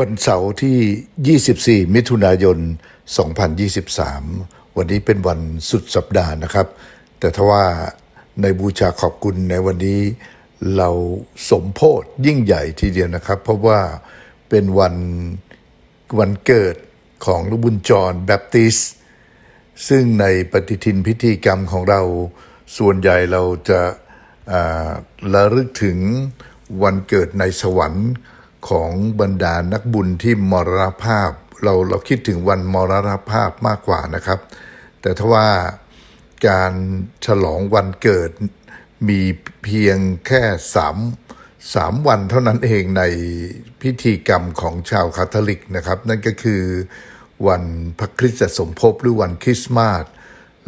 วันเสาร์ที่ 24 มิถุนายน 2023 วันนี้เป็นวันสุดสัปดาห์นะครับ แต่ทว่าในบูชาขอบคุณในวันนี้เราสมโพธยิ่งใหญ่ทีเดียวนะครับ เพราะว่าเป็นวันวันเกิดของลูกบุญจรแบปติสต์ซึ่งในปฏิทินพิธีกรรมของเราส่วนใหญ่เราจะาระลึกถึงวันเกิดในสวรรค์ ของบรรดานักบุญที่มรณภาพ เราเราคิดถึงวันมรณภาพมากกว่านะครับ แต่ถ้าว่าการฉลองวันเกิดมีเพียงแค่สามสามวันเท่านั้นเองในพิธีกรรมของชาวคาทอลิกนะครับ นั่นก็คือวันพระคริสต์สมภพหรือวันคริสต์มาส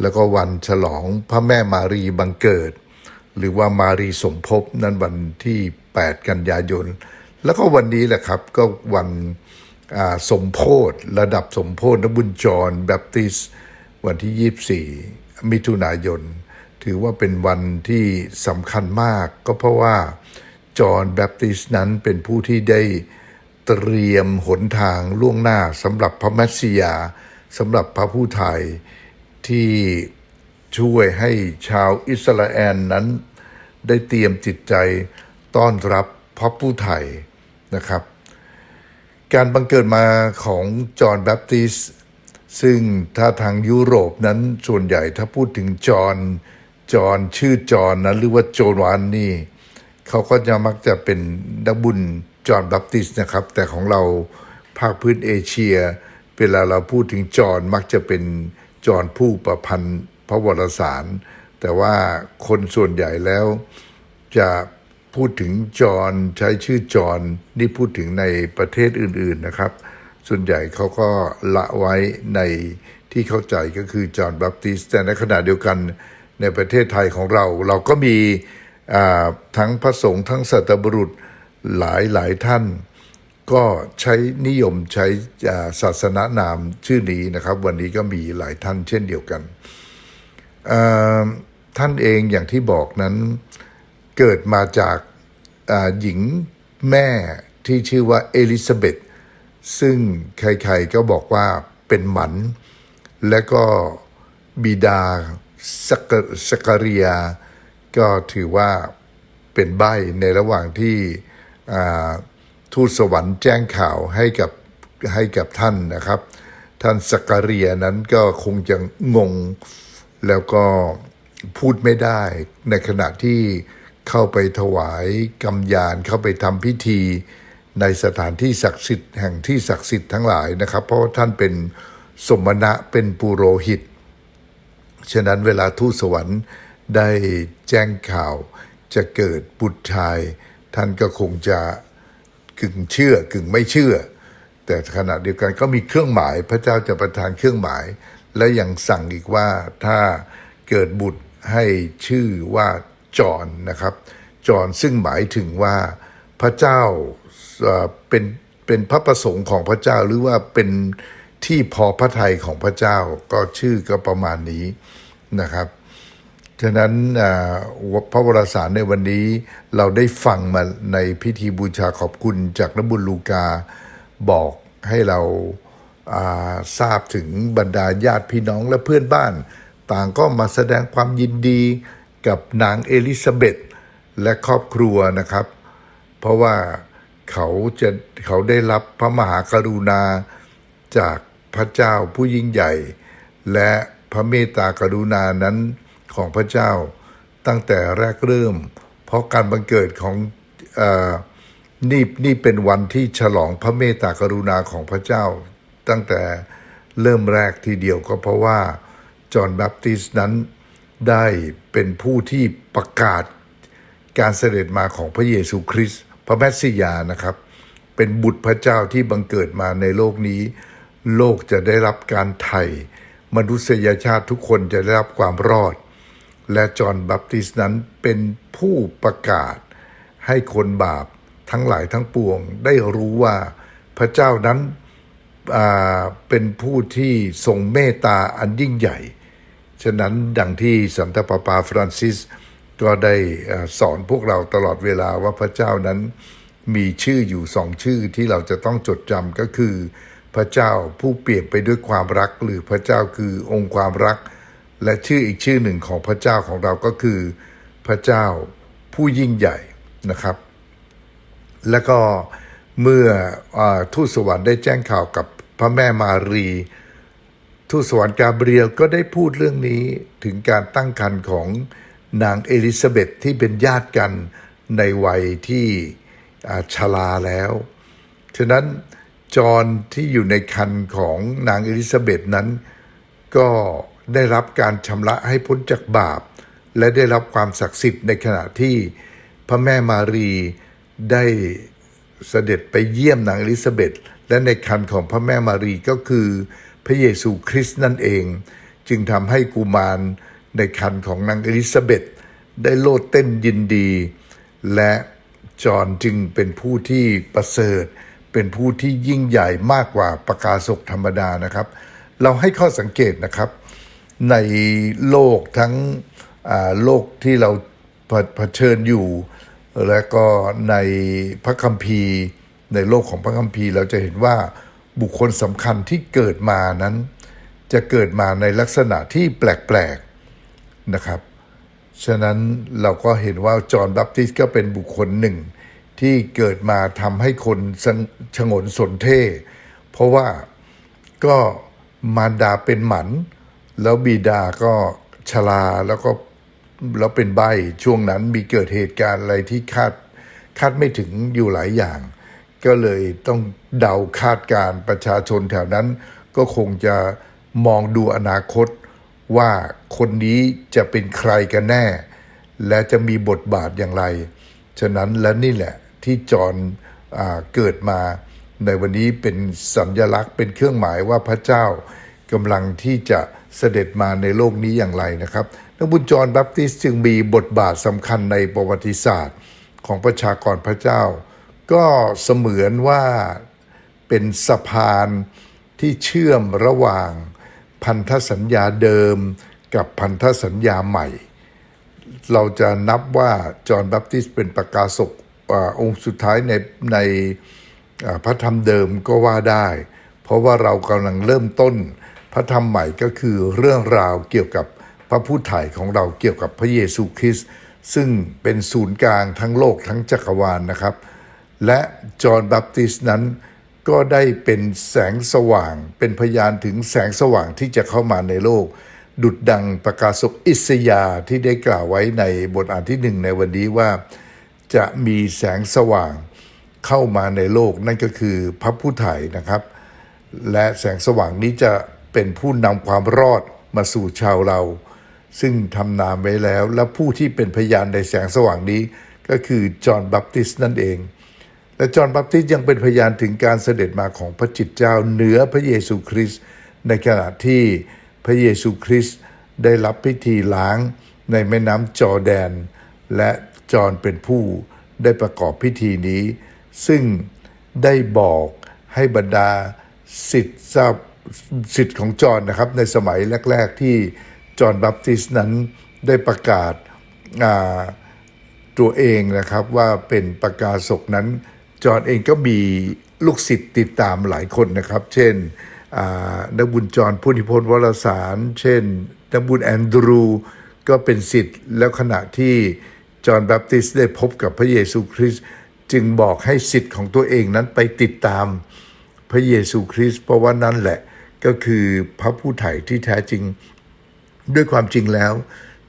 แล้วก็วันฉลองพระแม่มารีบังเกิด หรือว่ามารีสมภพนั้นวันที่ 8 กันยายน แล้วก็วันนี้แหละครับก็วันสมโพธระดับสมโพธนบุญจรแบปติสต์วันที่ 24 มิถุนายน ถือว่าเป็นวันที่สำคัญมาก ก็เพราะว่าจอห์นแบปติสต์นั้นเป็นผู้ที่ได้เตรียมหนทางล่วงหน้าสำหรับพระมัสสิยาสำหรับพระผู้ไทยที่ช่วยให้ชาวอิสราเอลนั้น ได้เตรียมจิตใจต้อนรับพระผู้ไทย นะครับ การบังเกิดมาของจอห์นแบปติสต์ซึ่งถ้าทางยุโรปนั้นส่วนใหญ่ถ้าพูดถึงจอห์นจอห์นชื่อจอห์นนั้นหรือว่าโจวานนี่เขาก็จะมักจะเป็นนักบุญจอห์นแบปติสต์นะครับ แต่ของเราภาคพื้นเอเชีย เวลาเราพูดถึงจอห์นมักจะเป็นจอห์นผู้ประพันธ์พระวรสาร แต่ว่าคนส่วนใหญ่แล้วจะ พูดถึงจอห์นใช้ชื่อจอห์นนี่พูดถึงในประเทศอื่นๆนะครับ ส่วนใหญ่เขาก็ละไว้ในที่เข้าใจก็คือจอห์นแบปติสต์แต่ในขณะเดียวกันในประเทศไทยของเรา เราก็มีทั้งพระสงฆ์ทั้งสัตบุรุษหลายหลายท่าน ก็ใช้นิยมใช้ศาสนานามชื่อนี้นะครับ วันนี้ก็มีหลายท่านเช่นเดียวกัน ท่านเองอย่างที่บอกนั้น เกิดมาจากาหญิงแม่ที่ชื่อว่าเอลิซาเบธซึ่งใครๆก็บอกว่าเป็นหมัน และก็บิดาสกสกเรียก็ถือว่าเป็นใบในระหว่างที่ทูตสวรรค์แจ้งข่าวให้กับให้กับท่านนะครับ ท่านสกเรียนั้นก็คงจะงง แล้วก็พูดไม่ได้ในขณะที่ เข้าไปถวายกำยานเข้าไปทำพิธีในสถานที่ศักดิ์สิทธิ์แห่งที่ศักดิ์สิทธิ์ทั้งหลายนะครับ เพราะท่านเป็นสมณะเป็นปุโรหิต ฉะนั้นเวลาทูตสวรรค์ได้แจ้งข่าวจะเกิดบุตรชาย ท่านก็คงจะกึ่งเชื่อกึ่งไม่เชื่อ แต่ขณะเดียวกันก็มีเครื่องหมายพระเจ้าจะประทานเครื่องหมาย และยังสั่งอีกว่าถ้าเกิดบุตรให้ชื่อว่า จอนนะครับ จอนซึ่งหมายถึงว่าพระเจ้าเป็นเป็นพระประสงค์ของพระเจ้าหรือว่าเป็นที่พอพระทัยของพระเจ้าก็ชื่อก็ประมาณนี้นะครับฉะนั้นพระวรสารในวันนี้เราได้ฟังมาในพิธีบูชาขอบคุณจากนบุญลูกาบอกให้เราาทราบถึงบรรดาญาติพี่น้องและเพื่อนบ้าน ต่างก็มาแสดงความยินดี กับนางเอลิซาเบธและครอบครัวนะครับ เพราะว่าเขาจะเขาได้รับพระมหากรุณาจากพระเจ้าผู้ยิ่งใหญ่ และพระเมตตากรุณานั้นของพระเจ้าตั้งแต่แรกเริ่ม เพราะการบังเกิดของออนี่นี่เป็นวันที่ฉลองพระเมตตากรุณาของพระเจ้า ตั้งแต่เริ่มแรกทีเดียวก็เพราะว่าจอห์นแบปติสต์นั้น ได้เป็นผู้ที่ประกาศการเสด็จมาของพระเยซูคริสต์พระแมสสิยานะครับ เป็นบุตรพระเจ้าที่บังเกิดมาในโลกนี้ โลกจะได้รับการไถ่มนุษยชาติทุกคนจะได้รับความรอด และจอห์นบัพติสนั้นเป็นผู้ประกาศ ให้คนบาปทั้งหลายทั้งปวง ได้รู้ว่าพระเจ้านั้นอ่าเป็นผู้ที่ทรงเมตตาอันยิ่งใหญ่ ฉะนั้นดังที่สันตปาปาฟรานซิสก็ได้สอนพวกเราตลอดเวลาว่าพระเจ้านั้นมีชื่ออยู่สองชื่อที่เราจะต้องจดจำก็คือ พระเจ้าผู้เปลี่ยนไปด้วยความรัก หรือพระเจ้าคือองค์ความรัก และชื่ออีกชื่อหนึ่งของพระเจ้าของเราก็คือ พระเจ้าผู้ยิ่งใหญ่นะครับ แล้วก็เมื่ออทูตสวรรค์ได้แจ้งข่าวกับพระแม่มารี ทูตสวรรค์กาเบรียลก็ได้พูดเรื่องนี้ถึงการตั้งครรภ์ของนางเอลิซาเบธที่เป็นญาติกันในวัยที่ชราแล้ว ฉะนั้นจอห์นที่อยู่ในคันของนางเอลิซาเบธนั้น ก็ได้รับการชำระให้พ้นจากบาป และได้รับความศักดิ์สิทธิ์ในขณะที่พระแม่มารีได้เสด็จไปเยี่ยมนางเอลิซาเบธและในคันของพระแม่มารีก็คือ ระเยซูคริสต์นั่นเอง จึงทำให้กุมารในคันของนางเอลิซาเบธได้โลดเต้นยินดี และจอห์นจึงเป็นผู้ที่ประเสริฐ เป็นผู้ที่ยิ่งใหญ่มากกว่าประกาศกธรรมดานะครับ เราให้ข้อสังเกตนะครับ ในโลกทั้งโลกที่เราเผเผชิญอยู่ และก็ในพระคัมภีร์ ในโลกของพระคัมภีร์เราจะเห็นว่า บุคคลสำคัญที่เกิดมานั้น จะเกิดมาในลักษณะที่แปลกๆนะครับ ฉะนั้นเราก็เห็นว่าจอห์นบัพติสก็เป็นบุคคลหนึ่ง ที่เกิดมาทำให้คนสงชงนสนเท่เพราะว่าก็มารดาเป็นหมัน แล้วบิดาก็ชราแล้วก็แล้วเป็นใบช่วงนั้นมีเกิดเหตุการณ์อะไรที่คาดคาดไม่ถึงอยู่หลายอย่าง ก็เลยต้องเดาคาดการประชาชนแถวนั้น ก็คงจะมองดูอนาคตว่าคนนี้จะเป็นใครกันแน่ และจะมีบทบาทอย่างไร ฉะนั้นและนี่แหละที่จอนอเกิดมาในวันนี้เป็นสัญลักษณ์เป็นเครื่องหมายว่าพระเจ้ากำลังที่จะเสด็จมาในโลกนี้อย่างไรนะครับนักบุญจอห์นบัพติสต์จึงมีบทบาทสำคัญในประวัติศาสตร์ของประชากรพระเจ้า ก็เสมือนว่าเป็นสะพานที่เชื่อมระหว่างพันธสัญญาเดิมกับพันธสัญญาใหม่ เราจะนับว่าจอห์นบัพติสต์เป็นประกาศกอองค์สุดท้ายในในพระธรรมเดิมก็ว่าได้ เพราะว่าเรากำลังเริ่มต้นพระธรรมใหม่ก็คือเรื่องราวเกี่ยวกับพระผู้ถ่ายของเราเกี่ยวกับพระเยซูคริสต์ซึ่งเป็นศูนย์กลางทั้งโลกทั้งจักรวาลนะครับ และจอห์นบัพติสนั้นก็ได้เป็นแสงสว่าง เป็นพยานถึงแสงสว่างที่จะเข้ามาในโลก ดุดดังประกาศกอิสยาห์ที่ได้กล่าวไว้ในบทอ่านที่หนึ่งในวันนี้ว่า จะมีแสงสว่างเข้ามาในโลกนั่นก็คือพระผู้ไถ่นะครับ และแสงสว่างนี้จะเป็นผู้นำความรอดมาสู่ชาวเรา ซึ่งทำนามไว้แล้วและผู้ที่เป็นพยานในแสงสว่างนี้ ก็คือจอห์นบัพติสนั่นเอง และจอห์นบัพติสต์ยังเป็นพยานถึงการเสด็จมาของพระจิตเจ้าเหนือพระเยซูคริสต์ในขณะที่พระเยซูคริสต์ได้รับพิธีล้างในแม่น้ำจอแดน และจอห์นเป็นผู้ได้ประกอบพิธีนี้ ซึ่งได้บอกให้บรรดาสิทธิ์ทราบสิทธิ์ของจอห์นนะครับในสมัยแรก ๆ ที่จอห์นบัพติสต์นั้นได้ประกาศตัวเองนะครับว่าเป็นประกาศกนั้น จอห์นเองก็มีลูกศิษย์ติดตามหลายคนนะครับ เช่นอ่านักบุญจอนพุทธิพลวรสาร เช่น นักบุญแอนดรู ก็เป็นศิษย์แล้วขณะที่จอห์นแบปติสต์ได้พบกับพระเยซูคริสต์จึงบอกให้ศิษย์ของตัวเองนั้นไปติดตามพระเยซูคริสต์เพราะว่านั่นแหละก็คือพระผู้ไถ่ที่แท้จริง ด้วยความจริงแล้ว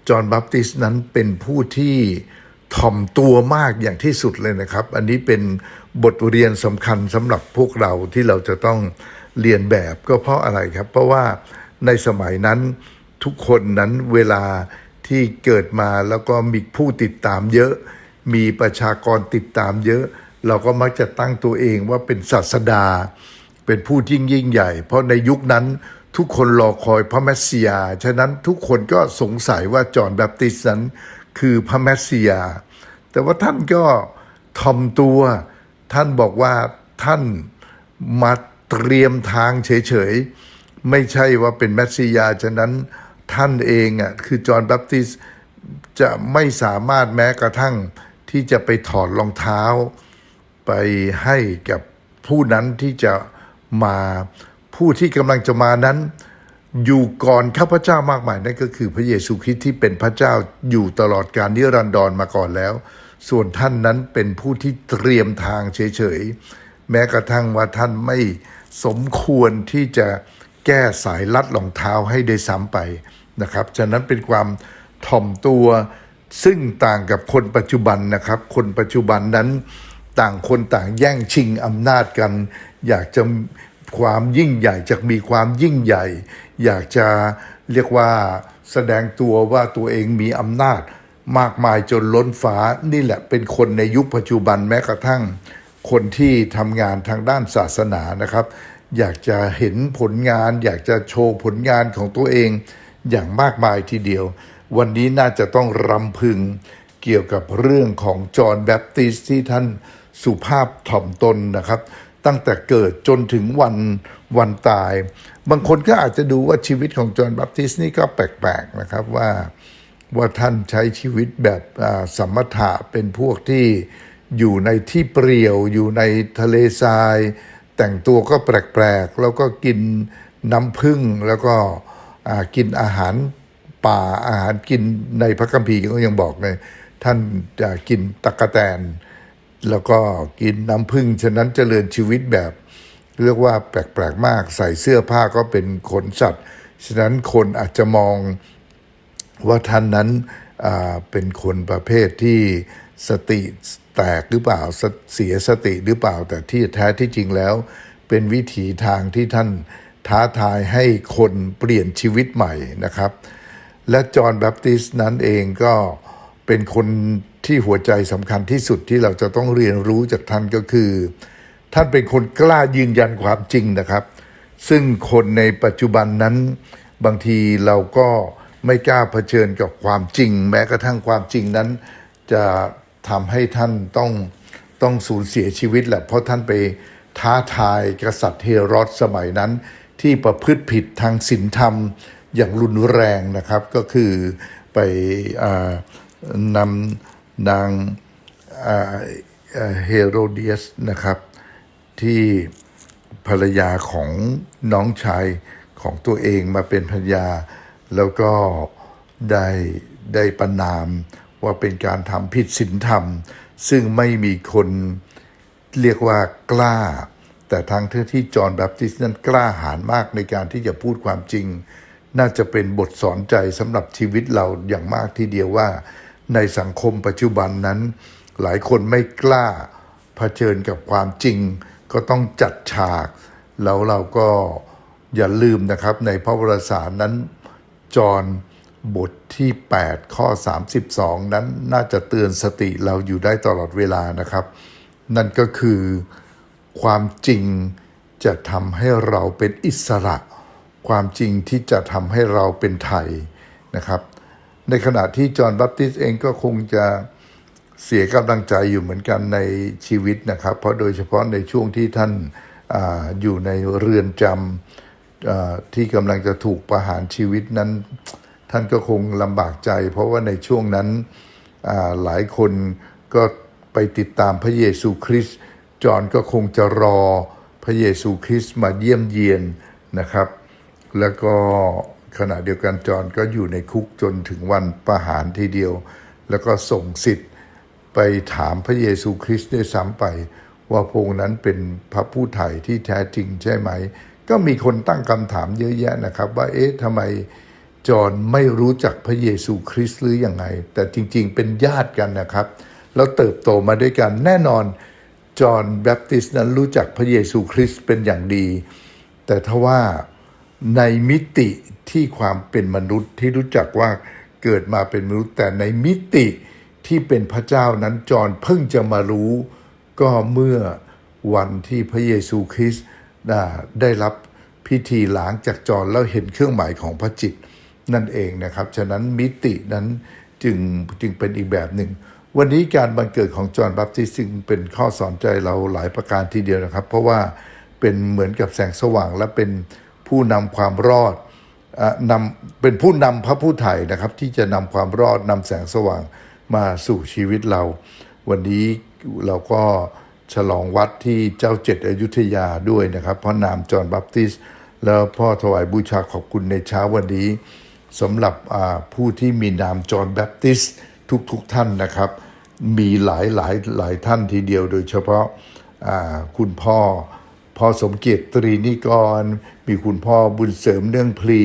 จอห์นบัพติสต์นั้นเป็นผู้ที่ ถ่อมตัวมากอย่างที่สุดเลยนะครับ อันนี้เป็นบทเรียนสำคัญสำหรับพวกเราที่เราจะต้องเรียนแบบก็เพราะอะไรครับ เพราะว่าในสมัยนั้นทุกคนนั้นเวลาที่เกิดมาแล้วก็มีผู้ติดตามเยอะ มีประชากรติดตามเยอะ เราก็มักจะตั้งตัวเองว่าเป็นศาสดา เป็นผู้ยิ่งยิ่งใหญ่ เพราะในยุคนั้นทุกคนรอคอยพระแมสสิยา ฉะนั้นทุกคนก็สงสัยว่าจอห์นแบปติสต์นั้น คือพระแมสสิยา แต่ว่าท่านก็ทอมตัว ท่านบอกว่าท่านมาเตรียมทางเฉยๆ ไม่ใช่ว่าเป็นแมสสิยา ฉะนั้นท่านเองอะคือจอห์นแบปติสจะไม่สามารถแม้กระทั่งที่จะไปถอดรองเท้า ไปให้กับผู้นั้นที่จะมาผู้ที่กำลังจะมานั้น อยู่ก่อนข้าพเจ้ามากมายนั่นก็คือพระเยซูคริสต์ที่เป็นพระเจ้าอยู่ตลอดการนิรันดรมาก่อนแล้ว ส่วนท่านนั้นเป็นผู้ที่เตรียมทางเฉยๆ แม้กระทั่งว่าท่านไม่สมควรที่จะแก้สายลัดรองเท้าให้ได้ซ้ำไปนะครับ ฉะนั้นเป็นความถ่อมตัวซึ่งต่างกับคนปัจจุบันนะครับ คนปัจจุบันนั้นต่างคนต่างแย่งชิงอำนาจกัน อยากจะ ความยิ่งใหญ่จะมีความยิ่งใหญ่ อยากจะเรียกว่าแสดงตัวว่าตัวเองมีอำนาจ มากมายจนล้นฟ้านี่แหละเป็นคนในยุคปัจจุบันแม้กระทั่ง คนที่ทำงานทางด้านศาสนานะครับ อยากจะเห็นผลงาน อยากจะโชว์ผลงานของตัวเองอย่างมากมายทีเดียว วันนี้น่าจะต้องรำพึงเกี่ยวกับเรื่องของจอห์นแบปติสต์ที่ท่านสุภาพถ่อมตนนะครับ ตั้งแต่เกิดจนถึงวันวันตาย บางคนก็อาจจะดูว่าชีวิตของจอห์นแบปติสต์นี่ก็แปลกๆนะครับว่าว่าท่านใช้ชีวิตแบบอ่าสมถะเป็นพวกที่อยู่ในที่เปรี่ยวอยู่ในทะเลทราย แต่งตัวก็แปลกๆ แล้วก็กินน้ำผึ้งแล้วก็กินอาหารป่าอาหารกินในพระคัมภีร์ก็ยังบอกเลยท่านจะกินตะกะแตน แล้วก็กินน้ำผึ้งฉะนั้นเจริญชีวิตแบบ เรียกว่าแปลกๆมาก ใส่เสื้อผ้าก็เป็นขนสัตว์ ฉะนั้นคนอาจจะมองว่าท่านนั้นเป็นคนประเภทที่สติแตกหรือเปล่าเสียสติหรือเปล่า แต่ที่แท้ที่จริงแล้ว เป็นวิถีทางที่ท่านท้าทายให้คนเปลี่ยนชีวิตใหม่นะครับ และจอห์นแบปติสต์นั้นเองก็ เป็นคนที่หัวใจสำคัญที่สุดที่เราจะต้องเรียนรู้จากท่านก็คือ ท่านเป็นคนกล้ายืนยันความจริงนะครับ ซึ่งคนในปัจจุบันนั้น บางทีเราก็ไม่กล้าเผชิญกับความจริง แม้กระทั่งความจริงนั้น จะทำให้ท่านต้องต้องสูญเสียชีวิตแหละเพราะท่านไปท้าทายกษัตริย์เฮโรดสมัยนั้น ที่ประพฤติผิดทางศีลธรรมอย่างรุนแรงนะครับ ก็คือไปอ่า นำนางเฮโรเดียสนะครับ ที่ภรรยาของน้องชายของตัวเองมาเป็นภรรยา แล้วก็ได้ได้ประนามว่าเป็นการทำผิดศีลธรรม ซึ่งไม่มีคนเรียกว่ากล้า แต่ทางที่จอห์นแบปติสต์นั้นกล้าหาญมากในการที่จะพูดความจริง น่าจะเป็นบทสอนใจสำหรับชีวิตเราอย่างมากทีเดียวว่า ในสังคมปัจจุบันนั้น หลายคนไม่กล้าเผชิญกับความจริง ก็ต้องจัดฉาก แล้วเราก็อย่าลืมนะครับ ในพระวรสารนั้นจอนบทที่ 8 ข้อ 32 นั้นน่าจะเตือนสติเราอยู่ได้ตลอดเวลานะครับ นั่นก็คือความจริงจะทำให้เราเป็นอิสระ ความจริงที่จะทำให้เราเป็นไทยนะครับ ในขณะที่จอห์นบัพติสต์เองก็คงจะเสียกำลังใจอยู่เหมือนกันในชีวิตนะครับ เพราะโดยเฉพาะในช่วงที่ท่านออยู่ในเรือนจำที่กำลังจะถูกประหารชีวิตนั้น ท่านก็คงลำบากใจ เพราะว่าในช่วงนั้นหลายคนก็ไปติดตามพระเยซูคริสต์จอห์นก็คงจะรอพระเยซูคริสต์มาเยี่ยมเยียนนะครับ แล้วก็ ขณะเดียวกันจอห์นก็อยู่ในคุกจนถึงวันประหารทีเดียว แล้วก็ส่งสิทธิ์ไปถามพระเยซูคริสต์ด้วยซ้ำไป ว่าพระองค์นั้นเป็นพระผู้ไถ่ที่แท้จริงใช่ไหม ก็มีคนตั้งคำถามเยอะแยะนะครับ ว่าเอ๊ะทำไมจอห์นไม่รู้จักพระเยซูคริสต์หรืออยังไง แต่จริงๆเป็นญาติกันนะครับ แล้วเติบโตมาด้วยกันแน่นอนจอห์นแบปติสต์นั้นรู้จักพระเยซูคริสต์เป็นอย่างดี แต่ทว่า ในมิติที่ความเป็นมนุษย์ที่รู้จักว่าเกิดมาเป็นมนุษย์แต่ในมิติที่เป็นพระเจ้านั้นจอห์นเพิ่งจะมารู้ ก็เมื่อวันที่พระเยซูคริสต์ได้รับพิธีล้างจากจอห์นแล้วเห็นเครื่องหมายของพระจิตนั่นเองนะครับ ฉะนั้นมิตินั้นจึงจึงเป็นอีกแบบหนึ่ง วันนี้การบังเกิดของจอห์นบัพติสต์จึงเป็นข้อสอนใจเราหลายประการทีเดียวนะครับ เพราะว่าเป็นเหมือนกับแสงสว่างและเป็น ผู้นำความรอดอนำเป็นผู้นำพระผู้ไถ่นะครับ ที่จะนำความรอดนำแสงสว่างมาสู่ชีวิตเรา วันนี้เราก็ฉลองวัดที่เจ้าเจ็ดอยุธยาด้วยนะครับเพราะนามจอห์นบัพติสต์แล้วพ่อถวายบูชาขอบคุณในเช้าวันนี้สำหรับผู้ที่มีนามจอห์นบัพติสต์ทุกๆทท่านนะครับ มีหลายหลายหลายท่านทีเดียวโดยเฉพาะคุณพ่อ พ่อสมเกียรติตรีนิกร มีคุณพ่อบุญเสริมเนื่องพลี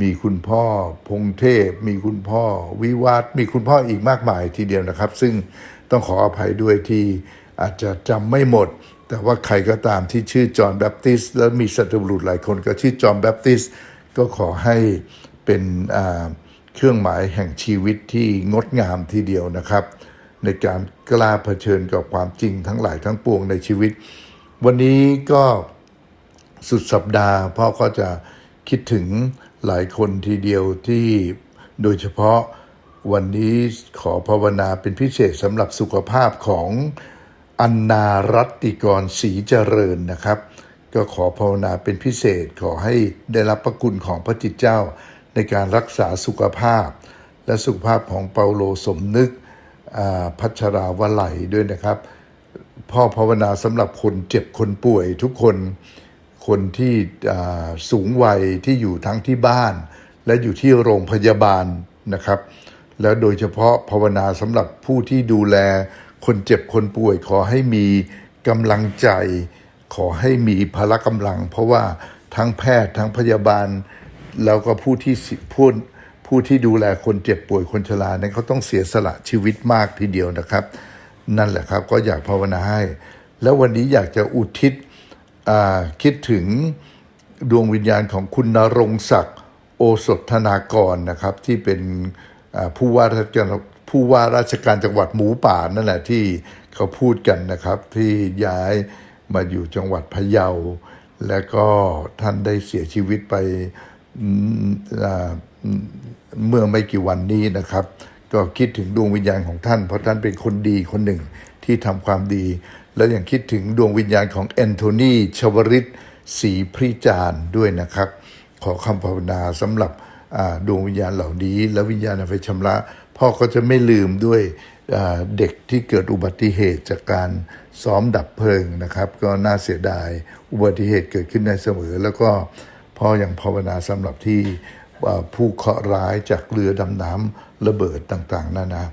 มีคุณพ่อพงเทพ มีคุณพ่อวิวัฒนมีคุณพ่ออีกมากมายทีเดียวนะครับ ซึ่งต้องขออภัยด้วยที่อาจจะจำไม่หมด แต่ว่าใครก็ตามที่ชื่อจอห์นแบปติสต์แล้วมีสัตว์บุรุษหลายคนก็ชื่อจอห์นแบปติสต์ก็ขอให้เป็นเครื่องหมายแห่งชีวิตที่งดงามทีเดียวนะครับ ในการกล้าเผชิญกับความจริงทั้งหลายทั้งปวงในชีวิต วันนี้ก็สุดสัปดาห์พ่อก็จะคิดถึงหลายคนทีเดียวที่โดยเฉพาะวันนี้ขอภาวนาเป็นพิเศษสำหรับสุขภาพของอันนารัติกรศรีเจริญนะครับ ก็ขอภาวนาเป็นพิเศษขอให้ได้รับพระคุณของพระจิตเจ้า ในการรักษาสุขภาพ และสุขภาพของเปาโลสมนึกพัชราวไหลด้วยนะครับ พ่อภาวนาสำหรับคนเจ็บคนป่วย ทุกคนคนที่สูงวัยที่อยู่ทั้งที่บ้าน และอยู่ที่โรงพยาบาลนะครับ แล้วโดยเฉพาะภาวนาสำหรับผู้ที่ดูแล คนเจ็บคนป่วยขอให้มีกำลังใจ ขอให้มีพละกำลัง เพราะว่าทั้งแพทย์ทั้งพยาบาล แล้วก็ผู้ที่สิผู้ผู้ที่ดูแลคนเจ็บป่วยคนชราเนี่ยเขาต้องเสียสละชีวิตมากทีเดียวนะครับ นั่นแหละครับ ก็อยากภาวนาให้ แล้ววันนี้อยากจะอุทิศคิดถึงดวงวิญญาณของคุณนรงศักดิ์โอสถธนากรนะครับ ที่เป็นผู้ว่าราชการผู้ว่าราชการจังหวัดหมูป่านั่นแหละที่เขาพูดกันนะครับ ที่ย้ายมาอยู่จังหวัดพะเยา และก็ท่านได้เสียชีวิตไปเมื่อไม่กี่วันนี้นะครับ ก็คิดถึงดวงวิญญาณของท่าน เพราะท่านเป็นคนดีคนหนึ่งที่ทำความดี และยังคิดถึงดวงวิญญาณของแอนโทนีชวริตศรีพริจารด้วยนะครับ ขอคำภาวนาสำหรับดวงวิญญาณเหล่านี้ และวิญญาณไฟชำระพ่อก็จะไม่ลืมด้วยเด็กที่เกิดอุบัติเหตุจากการซ้อมดับเพลิงนะครับ ก็น่าเสียดายอุบัติเหตุเกิดขึ้นได้เสมอ แล้วก็พ่อยังภาวนาสำหรับที่ ผู้เคราะห์ร้ายจากเรือดำน้ำระเบิดต่างๆนานา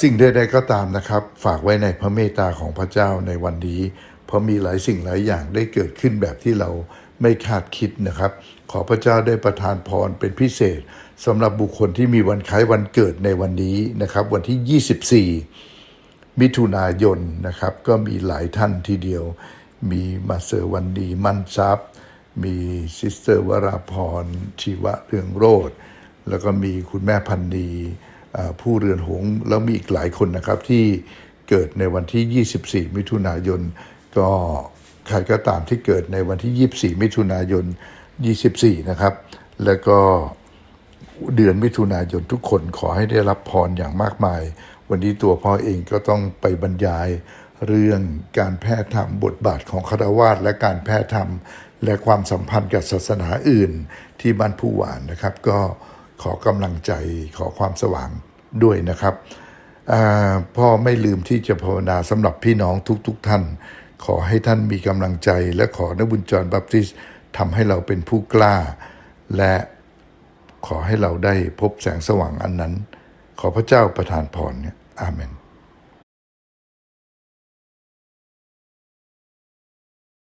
สิ่งใดๆก็ตามนะครับ ฝากไว้ในพระเมตตาของพระเจ้าในวันนี้ เพราะมีหลายสิ่งหลายอย่างได้เกิดขึ้นแบบที่เราไม่คาดคิดนะครับ ขอพระเจ้าได้ประทานพรเป็นพิเศษสำหรับบุคคลที่มีวันคล้ายวันเกิดในวันนี้นะครับ วันที่ 24 มิถุนายนนะครับ ก็มีหลายท่านทีเดียว มีมาเซอร์วันดีมั่นทรัพย์ มีซิสเตอร์วราพรชีวะเรืองโรธแล้วก็มีคุณแม่พันนีผู้เรือนหงส์แล้วมีอีกหลายคนนะครับที่เกิดในวันที่ 24 มิถุนายน ก็ใครก็ตามที่เกิดในวันที่ 24 มิถุนายน 24 นะครับ แล้วก็เดือนมิถุนายนทุกคนขอให้ได้รับพรอย่างมากมาย วันนี้ตัวพ่อเองก็ต้องไปบรรยายเรื่องการแพทย์ธรรมบทบาทของคารวาสและการแพทย์ธรรม และความสัมพันธ์กับศาสนาอื่นที่บ้านผู้หวานนะครับ ก็ขอกำลังใจขอความสว่างด้วยนะครับพ่อไม่ลืมที่จะภาวนาสำหรับพี่น้องทุกๆทท่าน ขอให้ท่านมีกำลังใจ และขอนบุญจรบัพติสต์ทำให้เราเป็นผู้กล้า และขอให้เราได้พบแสงสว่างอันนั้น ขอพระเจ้าประทานพรเนี่ยอาเมน